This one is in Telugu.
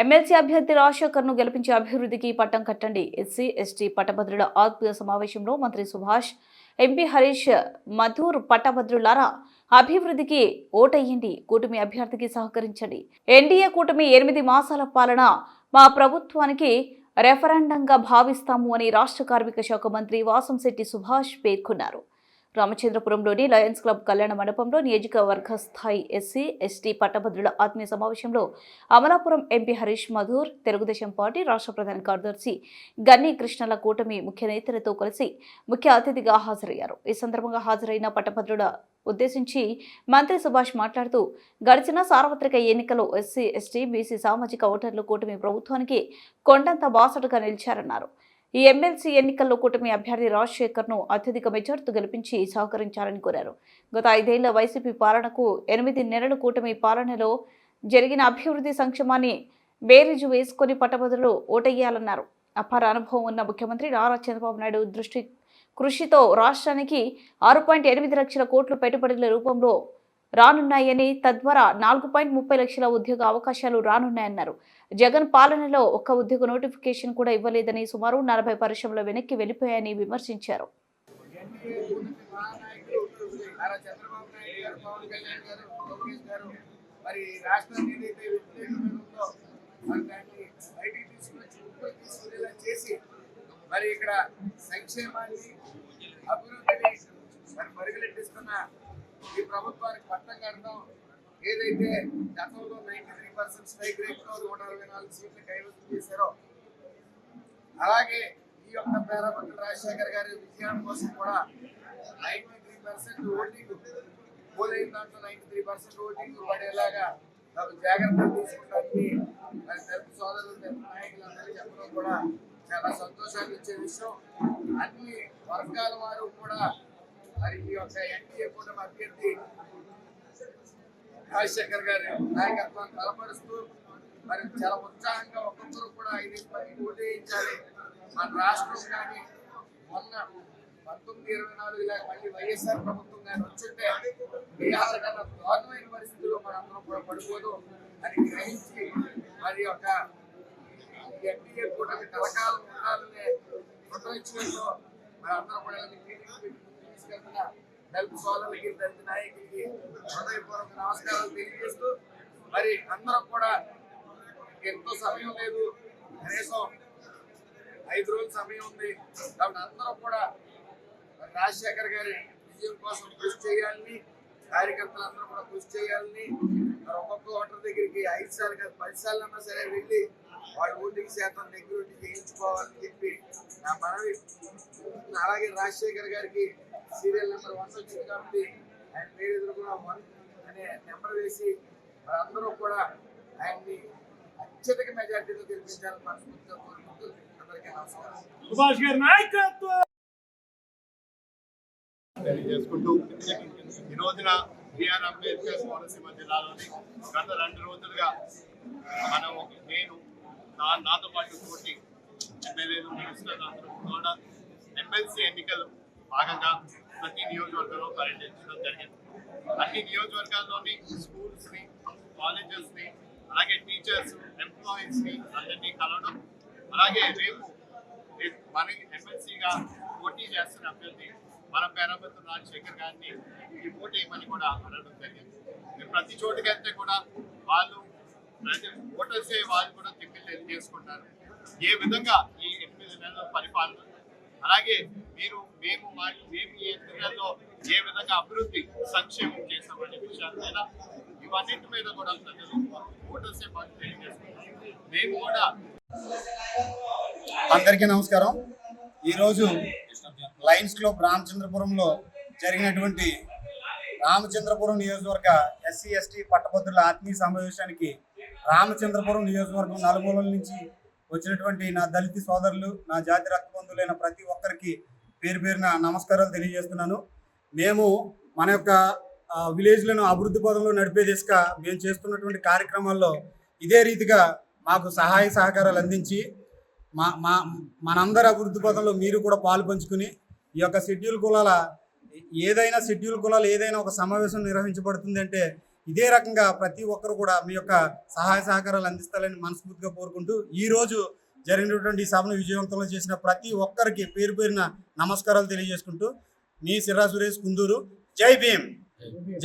ఎమ్మెల్సీ అభ్యర్థి రాజశేఖర్ను గెలిపించి అభివృద్ధికి పట్టం కట్టండి. ఎస్సీ ఎస్టీ పట్టభద్రుల ఆత్మీయ సమావేశంలో మంత్రి సుభాష్ ఎంపీ హరీష్ మధూర్ పట్టభద్రులారా అభివృద్ధికి ఓటయ్యండి. కూటమి అభ్యర్థికి సహకరించండి. ఎన్డీఏ కూటమి ఎనిమిది మాసాల పాలన మా ప్రభుత్వానికి రెఫరెండంగా భావిస్తాము అని రాష్ట్ర కార్మిక శాఖ మంత్రి వాసంశెట్టి సుభాష్ పేర్కొన్నారు. రామచంద్రపురంలోని లయన్స్ క్లబ్ కళ్యాణ మండపంలో నియోజకవర్గ స్థాయి ఎస్సీ ఎస్టీ పట్టభద్రుల ఆత్మీయ సమావేశంలో అమలాపురం ఎంపీ హరీష్ మధూర్ తెలుగుదేశం పార్టీ రాష్ట్ర ప్రధాన కార్యదర్శి గన్ని కృష్ణల కూటమి ముఖ్య నేతలతో కలిసి ముఖ్య అతిథిగా హాజరయ్యారు. ఈ సందర్భంగా హాజరైన పట్టభద్రుల ఉద్దేశించి మంత్రి సుభాష్ మాట్లాడుతూ గడిచిన సార్వత్రిక ఎన్నికలు ఎస్సీ ఎస్టీ బీసీ సామాజిక ఓటర్లు కూటమి ప్రభుత్వానికి కొండంత బాసటగా నిలిచారన్నారు. ఈ ఎమ్మెల్సీ ఎన్నికల్లో కూటమి అభ్యర్థి రాజశేఖర్ను అత్యధిక మెజార్టీ గెలిపించి సహకరించాలని కోరారు. గత ఐదేళ్ళ వైసీపీ పాలనకు ఎనిమిది నెలల కూటమి పాలనలో జరిగిన అభివృద్ధి సంక్షేమాన్ని బేరీజు వేసుకొని పట్టభద్రులు ఓటయ్యాలన్నారు అపార అనుభవం ఉన్న ముఖ్యమంత్రి నారా చంద్రబాబు నాయుడు దృష్టి కృషితో రాష్ట్రానికి ఆరు పాయింట్ ఎనిమిది లక్షల కోట్లు పెట్టుబడుల రూపంలో రానున్నాయని తద్వారా నాలుగు పాయింట్ ముప్పై లక్షల ఉద్యోగ అవకాశాలు రానున్నాయన్నారు. జగన్ పాలనలో ఒక్క ఉద్యోగ నోటిఫికేషన్ కూడా ఇవ్వలేదని సుమారు నలభై పరిశ్రమలు వెనక్కి వెళ్ళిపోయాయని విమర్శించారు. మరి రాష్ట్రాన్ని ఏదైతే మరి దాన్ని బయటికి తీసుకొచ్చి ముందుకు తీసుకునేలా చేసి మరి ఇక్కడ సంక్షేమాన్ని అభివృద్ధిని మరి పరిగెలెట్టిస్తున్న ఈ ప్రభుత్వానికి పట్టం కడతాం ఏదైతే గతంలో నైన్టీ త్రీ పర్సెంట్ స్ట్రైక్ రేట్లో నూట అరవై నాలుగు సీట్లు కైవసం చేశారో అలాగే ఈ యొక్క పేరపట్ల రాజశేఖర్ గారి విజయం కోసం కూడా నైన్టీ త్రీ పర్సెంట్ ఓటింగ్ పోలైన దాంట్లో నైన్టీ త్రీ పర్సెంట్ ఓటింగ్ పడేలాగా నాకు జాగ్రత్తలు తీసుకుంటానికి మరి తెలుపు సోదరులు తెలుపు నాయకులందరూ చెప్పడం కూడా చాలా సంతోషాన్ని ఇచ్చే విషయం. అన్ని వర్గాల వారు కూడా మరి ఈ యొక్క ఎన్డీఏ కూటమి అభ్యర్థి రాజశేఖర్ గారి నాయకత్వాన్ని బలపరుస్తూ మరి చాలా ఉత్సాహంగా ఒక్కొక్కరు కూడా ఐదు పోటీ ఇచ్చాలి మన రాష్ట్రం కానీ మొన్న పంతొమ్మిది ఇరవై నాలుగు ఇలా మళ్ళీ వైఎస్ఆర్ ప్రభుత్వం కానీ వచ్చుంటే బీహార్ కన్నా దారుణమైన పరిస్థితుల్లో మనందరం కూడా పడిపోదు అని గ్రహించి మరి యొక్క ఎన్డీఏ కూటమి కలకాలం ఉండాలనే ప్రకటించడంలో మరి అందరూ కూడా తీసుకెళ్తున్న దళిత సోదరులకి దళిత నాయకులకి హృదయపూర్వక నమస్కారాలు తెలియజేస్తూ మరి అందరం కూడా ఎంతో సమయం లేదు. కనీసం ఐదు రోజుల సమయం ఉంది. కాబట్టి అందరం కూడా రాజశేఖర్ గారి విజయం కోసం కృషి చేయాలని కార్యకర్తలందరూ కూడా కృషి చేయాలని మరి ఒక్కొక్క ఓటర్ దగ్గరికి ఐదు సార్లు కాదు పది సార్లు అన్నా సరే వెళ్ళి వాళ్ళ ఓటింగ్ శాతం దగ్గర చేయించుకోవాలని చెప్పి నా మనవి. అలాగే రాజశేఖర్ గారికి సీరియల్ నెంబర్ వన్ వచ్చింది కాబట్టి ఆయన పేరు కూడా వన్ అనే నెంబర్ వేసి అందరూ కూడా ఆయన్ని అత్యధిక మెజార్టీతో గెలిపించాలని మనస్ఫూర్తిగా కోరుకుంటూ అందరికీ నమస్కారం. సుభాష్ గారి నాయకత్వం! తెలియజేసుకుంటూ ఈ రోజున బిఆర్ అంబేద్కర్ కోనసీమ జిల్లాలోని గత రెండు రోజులుగా మనం నేను నా నాతో పాటు తోటి ఎమ్మెల్యేలు మినిస్టర్లు అందరూ కూడా ఎమ్మెల్సీ ఎన్నికలు భాగంగా ప్రతి నియోజకవర్గంలో పర్యటించడం జరిగింది. అన్ని నియోజకవర్గాల్లోని స్కూల్స్ని కాలేజెస్ని అలాగే టీచర్స్ ఎంప్లాయీస్ని అందరినీ కలవడం అలాగే రేపు రేపు మన ఎమ్మెల్సీగా పోటీ చేస్తున్న అభ్యర్థి మన పేరాపతి రాజశేఖర్ గారిని ఈ పోటీ కూడా అనడం జరిగింది. ప్రతి చోటుకి కూడా వాళ్ళు ప్రతి ఓటర్సే వాళ్ళు కూడా తిప్పి చేసుకుంటారు. ఏ విధంగా ఈ ఎనిమిది నెలల పరిపాలన? అలాగే మీరు మేము మా మేము ఈ ఎనిమిది నెలల్లో ఏ విధంగా అభివృద్ధి సంక్షేమం చేస్తామనే విషయాల ఇవన్నింటి మీద కూడా ప్రజలు ఓటర్సే మేము కూడా అందరికీ నమస్కారం. ఈరోజు లయన్స్ క్లబ్ రామచంద్రపురంలో జరిగినటువంటి రామచంద్రపురం నియోజకవర్గ ఎస్సీ ఎస్టీ పట్టభద్రుల ఆత్మీయ సమావేశానికి రామచంద్రపురం నియోజకవర్గం నలుమూలల నుంచి వచ్చినటువంటి నా దళిత సోదరులు నా జాతి రక్తబంధువులైన ప్రతి ఒక్కరికి పేరు పేరున నమస్కారాలు తెలియజేస్తున్నాను. మేము మన యొక్క విలేజ్లను అభివృద్ధి పదంలో నడిపే దిశగా మేము చేస్తున్నటువంటి కార్యక్రమాల్లో ఇదే రీతిగా మాకు సహాయ సహకారాలు అందించి మా మా మనందరి అభివృద్ధి పదంలో మీరు కూడా పాలు పంచుకుని ఈ యొక్క షెడ్యూల్ కులాల ఏదైనా షెడ్యూల్ కులాలు ఏదైనా ఒక సమావేశం నిర్వహించబడుతుంది అంటే ఇదే రకంగా ప్రతి ఒక్కరు కూడా మీ యొక్క సహాయ సహకారాలు అందిస్తారని మనస్ఫూర్తిగా కోరుకుంటూ ఈరోజు జరిగినటువంటి ఈ సభను విజయవంతంలో చేసిన ప్రతి ఒక్కరికి పేరు పేరున నమస్కారాలు తెలియజేసుకుంటూ మీ సిరా సురేష్ కుందూరు. జై భీమ్. జై